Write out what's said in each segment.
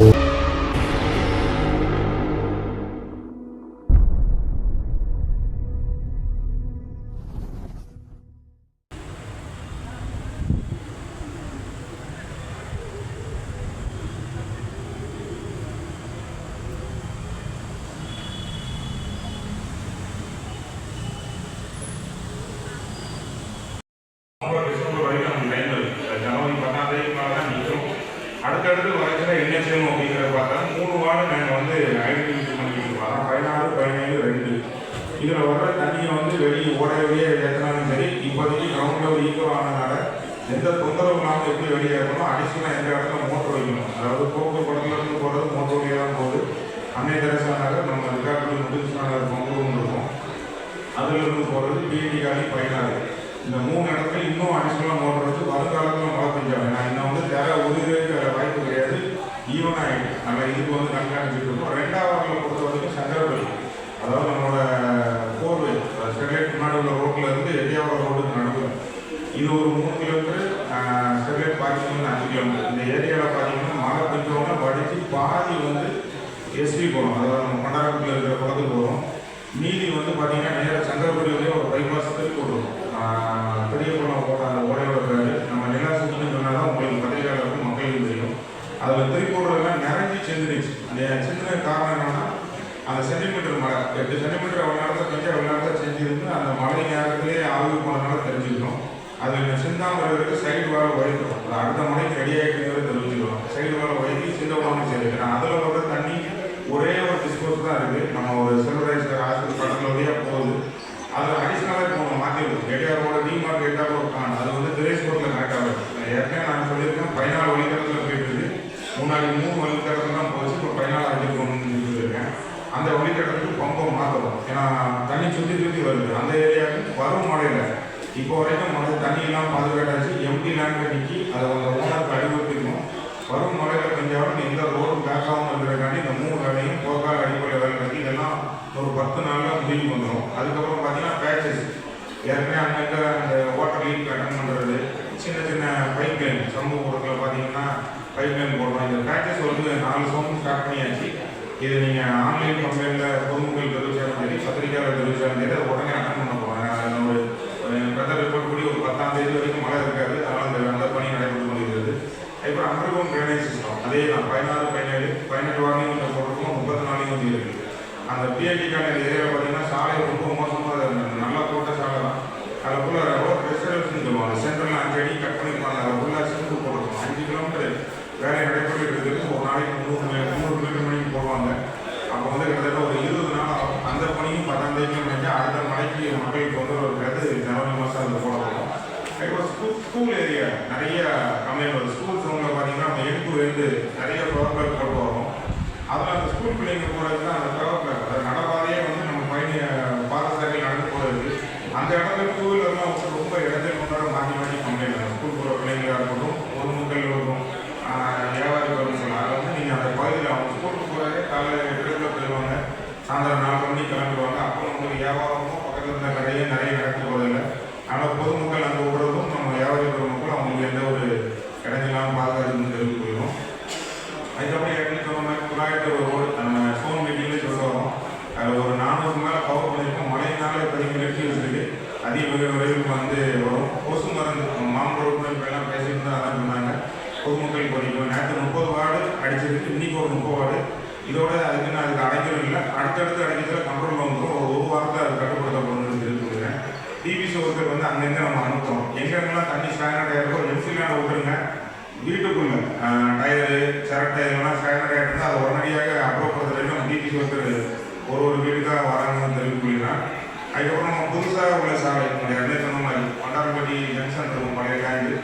Amen. அடுத்தடுத்து வரைக்கும் என்ன செய்யணும் அப்படிங்கிறத பார்த்தா மூணு வார்டு நாங்கள் வந்து ஐடென்டிஃபை பண்ணிக்கிட்டு வரோம் பதினாறு பதினேழு ரெண்டு. இதில் வர்ற தண்ணியை வந்து வெளியே ஓடவே வெளியே ஏற்றினாலும் சரி இப்போதைக்கு கிரவுண்டில் ஈக்குவல் ஆனதுனால எந்த தொந்தரவு இல்லாமல் எப்படி வெளியே அடிஷனலாக எந்த இடத்துல மோட்டர் வைக்கணும். அதாவது போக்கு படத்துல இருந்து போகிறது மோட்டர் வழியாக தான் போகுது அன்னை தெரசா நகர் நம்ம ரிகார்டு முத்துகிருஷ்ண நகர் பங்குரும் இருக்கும் அதுல இருந்து போகிறது பிஐடி காலி பயனாறு இந்த மூணு இடத்துல இன்னும் அடிஷனலாக மோட்டர் வச்சு வருங்காலத்தில் மழை பெஞ்சாங்க நான் இன்னும் வந்து தர உதவிக்கிற வாய்ப்பு கிடையாது ஈவன் ஆகிட்டு நம்ம இதுக்கு வந்து கண்காணிச்சுட்டு இருக்கோம் ரெண்டாவது பொறுத்த வரைக்கும் சங்கரபடி அதாவது நம்மளோட போர்வை ஸ்டெர்லைட் முன்னாடி உள்ள ரோட்டில் இருந்து எட்டியாவது ரோடுக்கு நடுவில் இது ஒரு மூணு கிலோமீட்டர் ஸ்டெர்லைட் பார்த்தீங்கன்னா அஞ்சு கிலோமீட்டர் இந்த ஏரியாவில் பார்த்தீங்கன்னா மழை பெஞ்சோன்னா வடித்து பாதி வந்து எஸ்பி போகிறோம் அதாவது நம்ம பண்டாரத்தில் இருக்கிற குளத்துக்கு போகிறோம் மீதி வந்து பார்த்தீங்கன்னா நேராக சங்கரபுரியிலே ஒரு பைபாஸ் திருப்பி பெரிய குளம் போட அந்த ஓடையோட பேர். நம்ம நிலாசின்னு சொன்னால் தான் உங்களுக்கு பத்திரிகையாளருக்கு மக்களுக்கு தெரியும். அதில் திருப்பி நிறைஞ்சி செஞ்சிருச்சு அந்த செஞ்சின காரணம் என்னன்னா அந்த சென்டிமீட்டர் மழை. எட்டு சென்டிமீட்டர் அவ்வளோ நேரத்தில் செஞ்சிருந்து அந்த மழை நேரத்திலே ஆய்வு போனதுனால தெரிஞ்சுக்கிறோம் அது சிந்தாமல் இருக்கிறது சைடு வேலை உழைக்கிறோம் அடுத்த மழைக்கு ரெடி ஆகிட்டுங்கிறத சைடு வேலை உழைக்கி சிந்த உடம்பு சரி ஏன்னா அதில் வர தண்ணி ஒரே ஒரு டிஸ்போஸ் தான் இருக்குது நம்ம ஒரு செல்வராஜ் ஹாஸ்பிட்டல் பக்கத்தில் வழியாக போகுது அது அடிஷ்னலாக இப்போ நம்ம மாற்றிருக்கோம் எட்டாரோட டிமார்க் எட்டாரோட கான் அது வந்து திரேஸ்பூரில் கனெக்ட் ஆகுது ஏற்கனவே நான் சொல்லியிருக்கேன் பதினாலு வழித்தடத்தில் போயிட்டு இருக்கு முன்னாடி மூணு வழித்தடத்தில் தான் போச்சு இப்போ பதினாலு அடிக்கணும்னு சொல்லியிருக்கேன் அந்த வழித்தடத்துக்கு பம்பை மாற்றணும் ஏன்னா தண்ணி சுற்றி சுற்றி வருது அந்த ஏரியாவுக்கு வரும் மழையில் இப்போ வரைக்கும் மழை தண்ணியெல்லாம் பாதுகாட்டாச்சு எம்டி அதை அவங்க ஓனருக்கு அறிவுறுத்திருக்கோம் வரும் முறையில் கொஞ்சம் எந்த ரோடு பேக் இருக்கிறக்காண்டி இந்த மூணு வேலையும் போக்கால் அடிப்படை வேலை கட்டி இதெல்லாம் ஒரு பத்து நாளில் முடிவு வந்துடும் அதுக்கப்புறம் பார்த்தீங்கன்னா பேச்சஸ் ஏற்கனவே அங்கே அந்த வாட்டர் லீக் அட்டன் பண்ணுறது சின்ன சின்ன பைப் லைன் சமூக ஊரத்தில் பார்த்தீங்கன்னா பைப் லைன் போடுறோம். இந்த பேச்சஸ் வந்து நாலு சோமும் ஸ்டார்ட் பண்ணியாச்சு. இது நீங்கள் ஆன்லைன் கம்பெனியில் பொதுமக்கள் தெரிவிச்சாலும் சரி பத்திரிகையாளர் தெரிவிச்சாலும் சரி அதை உடனே அட்டன் பண்ண போகிறேன் ஒரு வெதர் ரிப்போர்ட் படி ஒரு பத்தாம் தேதி வரைக்கும் மழை இருக்காது அதனால் அந்த அந்த பணி நடைபெற்று கொண்டிருக்கிறது அப்புறம் அண்டர்கிரவுண்ட் ட்ரைனேஜ் சிஸ்டம் அதே தான் பதினாறு பதினேழு பதினெட்டு வாரலையும் கொஞ்சம் போட்டிருக்கோம் முப்பத்தி நாலையும் வந்து இருக்குது அந்த பிஐடிக்கான ஏரியாவில் பார்த்தீங்கன்னா சாலை ரொம்ப மோசமாக இருந்தது. நல்லா போட்ட சாலை தான். அதில் ஃபுல்லாக ரோட் ரெசர்வேஷன் சொல்லுவாங்க சென்ட்ரலில் அஞ்சு அடி கட் பண்ணிருப்பாங்க. அதில் ஃபுல்லாக சிமெண்ட் போட்டிருக்கோம். அஞ்சு கிலோமீட்டர் வேலை நடைபெற்று இருக்குது ஒரு நாளைக்கு முந்நூறு மீ- முந்நூறு மீட்டர் மணிக்கு போடுவாங்க. அப்போ வந்து கிட்டத்தட்ட ஒரு இருபது நாள் ஆகும். அந்த பணியும் பத்தாம் தேதி நினைச்சா அடுத்த மலைக்கு மக்களுக்கு வந்து ஒரு கருத்து ஜனவரி மாதம் அதில் போட போகிறோம் இப்போ ஸ்கூல் ஸ்கூல் ஏரியா நிறைய கம்மியாக ஸ்கூல் பார்த்தீங்கன்னா நம்ம நிறைய பவர் கொண்டு வரும். அதில் அந்த ஸ்கூல் பிள்ளைங்க போகிறது தான் அந்த பவர் பிளாக் நடப்பாதையே வந்து நம்ம பயணி பாதசாரி நடந்து போகிறது அந்த இடத்துல டூ வீலர்லாம் வந்து ரொம்ப இடத்துல கொண்டாட மாற்றி மாற்றி பண்ணிடலாம் ஸ்கூல் போகிற பிள்ளைங்களாக இருக்கட்டும் ஒரு இருக்கும் வரும் வியாபாரி வரும்னு அதில் வந்து நீங்கள் அந்த பகுதியில் அவங்க ஸ்கூலுக்கு போகிறதே காலையில் எட்டுல போயிடுவாங்க சாயந்தரம் நாள் மணிக்கு கிளம்பிடுவாங்க அப்புறம் உங்களுக்கு வியாபாரமும் பக்கத்தில் இருந்த கடையே நிறைய நடக்க போதில்லை ஆனால் பொதுமக்கள் அங்கே விடுறதும் நம்ம வியாபாரி பெருமக்கள் அவங்களுக்கு எந்த ஒரு இடைஞ்சலாமல் பாதுகாத்துன்னு தெரிவித்து போயிடும் அதுக்கப்புறம் ஏற்கனவே சொன்ன மாதிரி தொள்ளாயிரத்தி ஒரு ரோடு நம்ம ஃபோன் மீட்டிங்லேயே சொல்ல வரோம் அதில் ஒரு நானூறு மேலே கவர் பண்ணியிருக்கோம் மழையினால இப்போதைக்கு நிறுத்தி வச்சிருக்கு அதிக மிக விரைவில் வந்து வரும் கொசு மருந்து மாம்பழ உறுப்பினர் எல்லாம் பேசிட்டு தான் அதான் சொன்னாங்க பொதுமக்கள் பதிக்கும் நேற்று முப்பது வார்டு அடிச்சிருக்கு இன்னைக்கு ஒரு முப்பது வார்டு இதோட நான் அதுக்கு அடைக்கிறோம் இல்லை. அடுத்தடுத்து அடைக்கிறதுல கண்ட்ரோல் வந்துடும் ஒரு ஒரு வாரத்தில் அது கட்டுப்படுத்தப்படும் தெரிவித்துக்கிறேன் டிபிசி ஒருத்தர் வந்து அங்கங்கே நம்ம அனுப்புறோம் எங்கெங்கெல்லாம் தண்ணி ஸ்டாண்டர்ட் ஆயிருக்கோ எம்சிலான விட்டுருங்க. வீட்டுக்குள்ள டயரு சரட் டயர்லாம் ஸ்டாண்டர்ட் ஆகிட்டு அதை உடனடியாக அப்புறப்படுத்துறது நம்ம டிபிசி ஒருத்தர் ஒரு ஒரு வீட்டுக்காக வராங்கன்னு தெரிவித்துக்கிறேன் அதுக்கப்புறம் நம்ம புதுசாக உள்ள சாலை நம்ம ஏற்கனவே சொன்ன மாதிரி பண்டாரப்பட்டி ஜங்ஷன் இருக்கும் பழைய காய்ந்து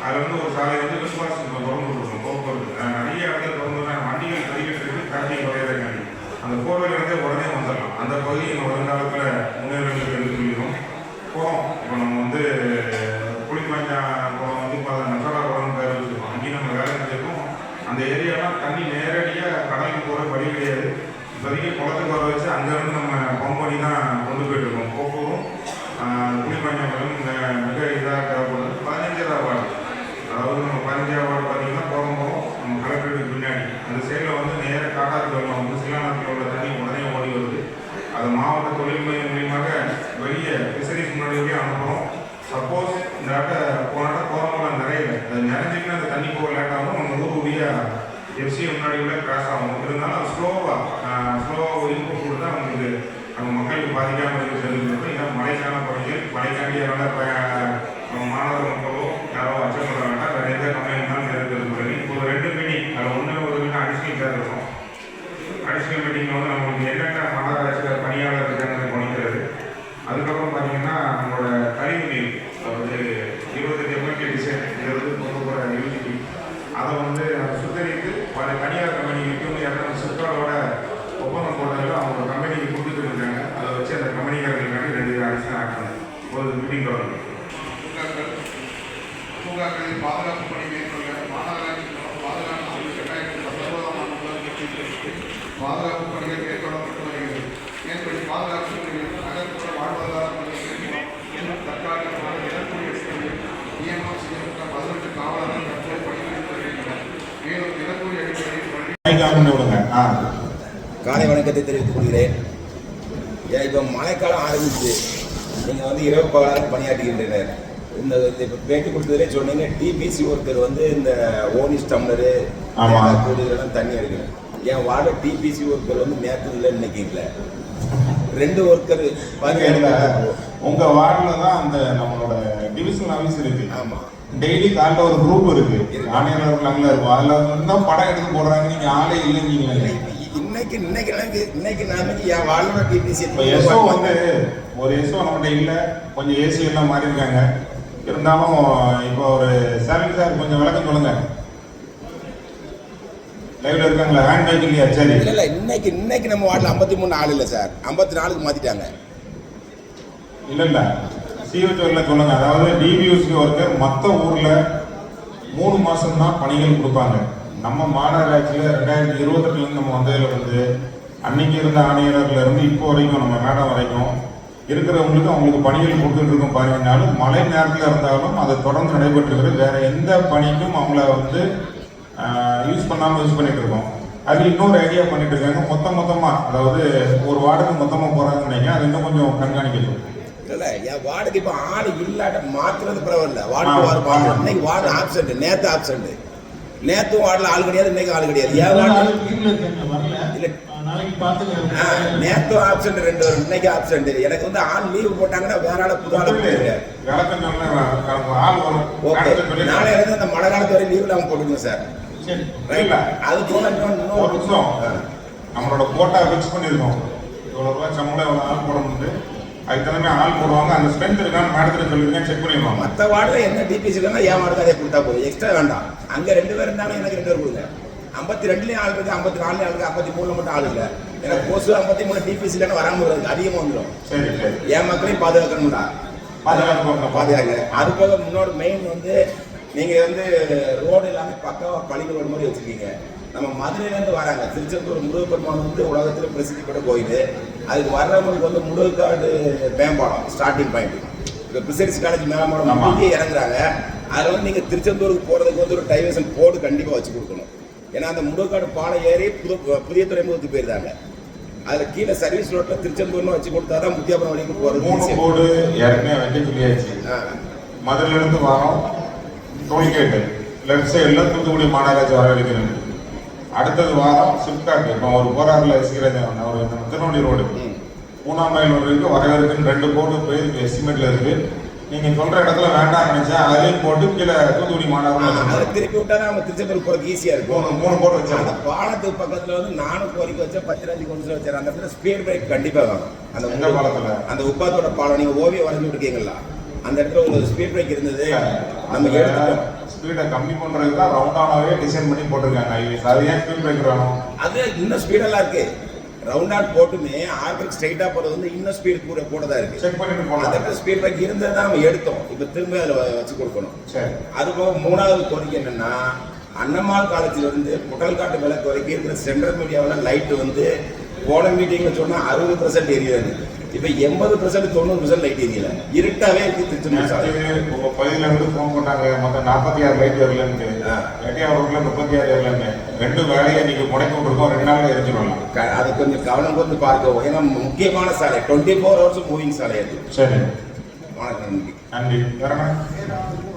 அதில் வந்து ஒரு சாலை வந்து விசுவாசம் திறந்து விட்டுருக்கோம் போக்குவரத்து அஹ் நிறைய இடத்துல திறந்து வண்டிகள் பதிக்கிட்டு இருக்கு தண்ணி குறையறதுக்காண்டி அந்த கோவில் இருந்தே உடனே வந்துடலாம் அந்த பகுதி எங்கள் வருங்காலத்தில் முன்னேறங்களுக்கு எடுத்து சொல்லிடும் குளம் இப்போ நம்ம வந்து புளிப்பாஞ்சா குளம் வந்து இப்போ அதை நசடா குளம் பேர் வச்சுருக்கோம் அங்கேயும் நம்ம வேலை செஞ்சிருக்கோம் அந்த ஏரியாலாம் தண்ணி நேரடியாக கடலுக்கு போகிற வழி கிடையாது இப்போதைக்கு குளத்துக்கு வர வச்சு அங்கேருந்து நம்ம பம்ப் பண்ணி தான் கொண்டு போயிட்டு இருக்கோம் போக்குவரும் சைடில் வந்து நேர காட்டாற்று வெள்ளம் வந்து சிலானத்தில் உள்ள தண்ணி உடனே ஓடி வருது அது மாவட்ட தொழில் மையம் மூலியமாக வெளியே ஃபிஷரிஸ் முன்னாடி வரையும் அனுப்புகிறோம் சப்போஸ் இந்த ஆட்ட போனாட்ட கோரமெல்லாம் நிறையல அது நிறைஞ்சிங்கன்னா அந்த தண்ணி போக லேட் ஆகும் நம்ம ஊருடைய எஃப்சி முன்னாடி உள்ள கிராஸ் ஆகும் இருந்தாலும் ஸ்லோவாக ஸ்லோவாக இன்புட் கொடுத்தா நமக்கு நம்ம மக்களுக்கு பாதிக்காமல் இருக்க தெரிஞ்சுக்கணும் ஏன்னா மழைக்கான பணிகள் மழைக்காண்டி அதனால் நம்ம மாணவர் மக்களோ யாரோ அச்சப்பட வேண்டாம் வேறு எந்த கம்ப்ளைண்ட் நேரத்தில் இப்போ ஒரு ரெண்டு மீட்டிங் அதில் ஒன்று ஒரு அடிஷனல் பேர் இருக்கும் அடிஷனல் மீட்டிங்கில் வந்து நம்மளுக்கு என்னென்ன மாநகராட்சியில் பணியாளர் இருக்காங்க கவனிக்கிறது அதுக்கப்புறம் பார்த்தீங்கன்னா நம்மளோட கழிவு நீர் அதாவது இருபத்தஞ்சு எம்எல்கே டிசைன் இருபது கொண்டு போகிற யூனிட்டி அதை வந்து அதை சுத்தரித்து பல தனியார் கம்பெனிகளுக்கு யாரும் சுற்றாலோட ஒப்பந்தம் போடுறதுல அவங்க கம்பெனிக்கு கொடுத்துட்டு இருக்காங்க அதை வச்சு அந்த கம்பெனிக்காரர்களுக்காண்டி ரெண்டு பேர் அரசு ஆக்கணும் ஒரு மீட்டிங் தொடங்கும் பூங்காக்கள் பூங்காக்களில் பாதுகாப்பு பணி மேற்கொள்ள மாநகராட்சி பாதுகாப்பு ஆண்டு இரண்டாயிரத்தி பத்தொன்பதாம் ஆண்டு பாதுகாப்பு பணிகள் ஆ. காலை வணக்கத்தை தெரிவித்துக் கொள்கிறேன். ஏன் இப்போ மழைக்காலம் ஆரம்பிச்சு நீங்கள் வந்து இரவு பகலாக பணியாற்றுகின்றனர். இந்த இந்த இப்போ பேட்டி கொடுத்ததுலே சொன்னீங்க டிபிசி ஒருத்தர் வந்து இந்த ஓனிஸ் டம்ளரு. கூடுதலாம் தண்ணி எடுக்கணும் என் வார்டு டிபிசி ஒருத்தர் வந்து நேற்று இல்லை இன்னைக்கு இல்லை ரெண்டு ஒர்க்கர் பாருங்க இதுல உங்க வார்டுல தான் அந்த நம்மளோட டிவிஷனல் ஆஃபீஸ் இருக்கு. ஆமாம் டெய்லி காலைல ஒரு குரூப் இருக்கு. ஆணையாளர் நாங்கள இருக்கும். அதுல வந்து தான் படம் எடுத்து போடுறாங்க. நீங்க ஆளே இல்லைங்க இன்னைக்கு இன்னைக்கு எனக்கு இன்னைக்கு நாளைக்கு என் வார்டோட டிபிசி இப்போ எஸ்ஓ வந்து ஒரு எஸ்ஓ நம்மகிட்ட இல்லை. கொஞ்சம் ஏசி எல்லாம் மாறி இருக்காங்க. இருந்தாலும் இப்போ ஒரு சேலரி சார் கொஞ்சம் விளக்கம் சொல்லுங்க. லைவ்ல இருக்காங்களா? ஹேண்ட் மைக் இல்லையா? சரி. இல்லை இல்லை. இன்னைக்கு இன்னைக்கு நம்ம வார்டில் ஐம்பத்தி மூணு ஆள் இல்லை சார். ஐம்பத்தி நாலுக்கு மாற்றிட்டாங்க இல்ல இல்ல. சிஹெச்ஓரில் சொல்லுங்க. அதாவது டிபியூசி ஒர்க்கர் மற்ற ஊரில் மூணு மாதம் தான் பணிகள் கொடுப்பாங்க. நம்ம மாநகராட்சியில் ரெண்டாயிரத்தி இருபத்தெட்டுலேருந்து நம்ம வந்ததில் வந்து அன்னைக்கு இருந்த ஆணையர்லேருந்து இப்போ வரைக்கும் நம்ம மேடம் வரைக்கும் இருக்கிறவங்களுக்கு அவங்களுக்கு பணிகள் கொடுத்துட்டு இருக்கோம் பாருங்கனாலும் மழை நேரத்தில் இருந்தாலும் அதை தொடர்ந்து நடைபெற்றுக்கிறது வேறு எந்த பணிக்கும் அவங்கள வந்து யூஸ் பண்ணாமல் யூஸ் பண்ணிட்டு இருக்கோம். அது இன்னொரு ஐடியா பண்ணிட்டு இருக்காங்க. மொத்த மொத்தமாக அதாவது ஒரு வார்டுக்கு மொத்தமாக போகிறாங்கன்னு நினைக்கிறேன். அது இன்னும் கொஞ்சம் கண்காணிக்கணும் இல்ல என் வார்டுக்கு இப்ப ஆள் இல்லாட்ட மாத்துறது பரவாயில்ல. Ward ward. மாத்துறது. இன்னைக்கு வார்டு ஆப்சென்ட் நேத்து ஆப்சென்ட் நேத்தும் வார்டுல ஆள் கிடையாது இன்னைக்கு ஆள் கிடையாது. என் வார்டு இல்ல. ஆ, ஆப்சென்ட் ரெண்டு வரும் இன்னைக்கு ஆப்சென்ட் எனக்கு வந்து ஆள் லீவு போட்டாங்கன்னா வேற ஆள புது ஆளை வரும். ஓகே நாளை இருந்து அந்த மழை காலத்து வரை லீவ் இல்லாம போட்டுங்க சார். சரி இல்ல. அது போல இன்னொன்னு- ஒரு இன்னொரு. நம்மளோட கோட்டா ஃபிக்ஸ் பண்ணியிருக்கோம் இவ்வளவு ரூபாய் சம்பளம் ஆள் போட முடியுது? அதுக்கு தகுந்த ஆள் போடுவாங்க. அந்த ஸ்ட்ரென்த் இருக்கான்னு மேடத்துல சொல்லிருக்கேன் செக் பண்ணிடுவாங்க. மற்ற வார்டுல என்ன டிபிசி இல்லைன்னா என் வார்டுக்கு அதே கொடுத்தா போதும்? எக்ஸ்ட்ரா வேண்டாம். அங்க ரெண்டு பேர் இருந்தாலும் எனக்கு ரெண்டு பேர் கொடுங்க. ஐம்பத்தி ரெண்டுலயும் ஆள் இருக்கு ஐம்பத்தி நாலுலயும் ஆள் ஐம்பத்தி மூணுல மட்டும் ஆள் இல்லை. எனக்கு கொசு ஐம்பத்தி மூணு டிபிசி இல்லைன்னு வராம வருது அதிகமாக வந்துடும் சரி சரி. என் மக்களையும் பாதுகாக்கணும்டா. பாதுகாப்பு பாதுகாங்க அது போக முன்னோட மெயின் வந்து நீங்க வந்து ரோடு எல்லாமே பக்காவா பழிக்க ரோடு மாதிரி வச்சிருக்கீங்க. நம்ம மதுரையில இருந்து வராங்க. திருச்செந்தூர் முருகப்பெருமான் வந்து உலகத்துல பிரசித்தி பெற்ற கோயில். அதுக்கு வர்றவங்களுக்கு வந்து முருகக்காடு மேம்பாலம் ஸ்டார்டிங் பாயிண்ட் இப்போ பிசிக்ஸ் காலேஜ் மேம்பாலம். இங்கே இறங்குறாங்க. அதில் வந்து நீங்க திருச்செந்தூருக்கு போறதுக்கு வந்து ஒரு டைவர்ஷன் போர்டு கண்டிப்பா வச்சு கொடுக்கணும். ஏன்னா அந்த முருகக்காடு பாலம் ஏறி புது புதிய துறைமுகத்துக்கு போயிருந்தாங்க. அதுல கீழே சர்வீஸ் ரோட்ல திருச்செந்தூர்னு வச்சு கொடுத்தாதான் முத்தியாபுரம் வழிக்கு போறது மூணு. போர்டு ஏற்கனவே வைக்க சொல்லியாச்சு. ஆ. மதுரையில இருந்து வரோம் டோல்கேட்டு லெஃப்ட் சைடுல தூத்துக்குடி மாநகராட்சி வரவேற்கிறது அடுத்தது வாரம் சிப்காட் இப்போ ஒரு போராறுல சீரஜன் ஒரு திருநெல்வேலி ரோடு. ம். மூணாம் மைல் ஒரு இருக்கு வரவேற்குன்னு ரெண்டு போர்டு போயிருக்கு எஸ்டிமேட்ல இருக்கு. நீங்க சொல்ற இடத்துல வேண்டாம் நினைச்சா அதுலயும் போட்டு கீழே தூத்துக்குடி மாநகரம் திருப்பி விட்டா நம்ம திருச்செந்தூர் போறதுக்கு ஈஸியா இருக்கும். மூணு மூணு அந்த வச்சாங்க பாலத்துக்கு பக்கத்துல வந்து நானும் கோரிக்கை வச்சேன் பத்திராஜி கொண்டு வச்சேன் அந்த இடத்துல ஸ்பீட் பிரேக் கண்டிப்பா வேணும். அந்த பாலத்துல? அந்த உப்பாத்தோட பாலம் நீங்க ஓவியம் வரைஞ்சு விட்டுருக்கீங்களா அந்த இடத்துல ஒரு ஸ்பீட் பிரேக் இருந்தது நம்ம எடுத்துட்டோம். ஸ்பீடை கம்மி பண்றதுக்கு தான் ரவுண்டானாவே டிசைன் பண்ணி போட்டிருக்காங்க. ஹைவேஸ் அது ஏன் ஸ்பீட் பிரேக்கர் வேணும்? அது இன்னும் ஸ்பீடெல்லாம் இருக்கு. ரவுண்ட் ஆட் போட்டுமே ஆர்பிக் ஸ்ட்ரைட்டா போறது வந்து இன்னும் ஸ்பீட் கூட கூட தான் இருக்கு. செக் பண்ணிட்டு அந்த போலாம் இடத்துல ஸ்பீட் பிரேக் இருந்ததை தான் நம்ம எடுத்தோம். இப்போ திரும்ப அதில் வச்சு கொடுக்கணும். சரி. அது போக மூணாவது கோரிக்கை என்னன்னா அன்னம்மாள் காலேஜில் இருந்து புட்டல்காட்டு விளக்கு வரைக்கும் இருக்கிற சென்ட்ரல் மீடியாவில் லைட்டு வந்து போன மீட்டிங்கில் சொன்னால் அறுபது பர்சன்ட் எரியுது இப்போ எண்பது பர்சன்ட் தொண்ணூறு பர்சன்ட் லைட் எரியல இருட்டாவே இருக்கு திருச்செந்தூர் சாலை நேத்து உங்க பகுதியில இருந்து ஃபோன் பண்ணாங்க மொத்தம் நாற்பத்தி ஆறு லைட் வரலன்னு ஆ. எட்டியார் ரோட்ல முப்பத்தி ஆறு வரலன்னு ரெண்டு வேலையை நீங்க முடக்கி விட்டுருக்கோம். ரெண்டு நாள்ல எரிஞ்சிடலாம் அது கொஞ்சம் கவனம் கொண்டு பார்க்க ஏன்னா முக்கியமான சாலை. டுவெண்ட்டி ஃபோர் ஹவர்ஸ் மூவிங் சாலை அது. சரி. வணக்கம் நன்றி. நன்றி.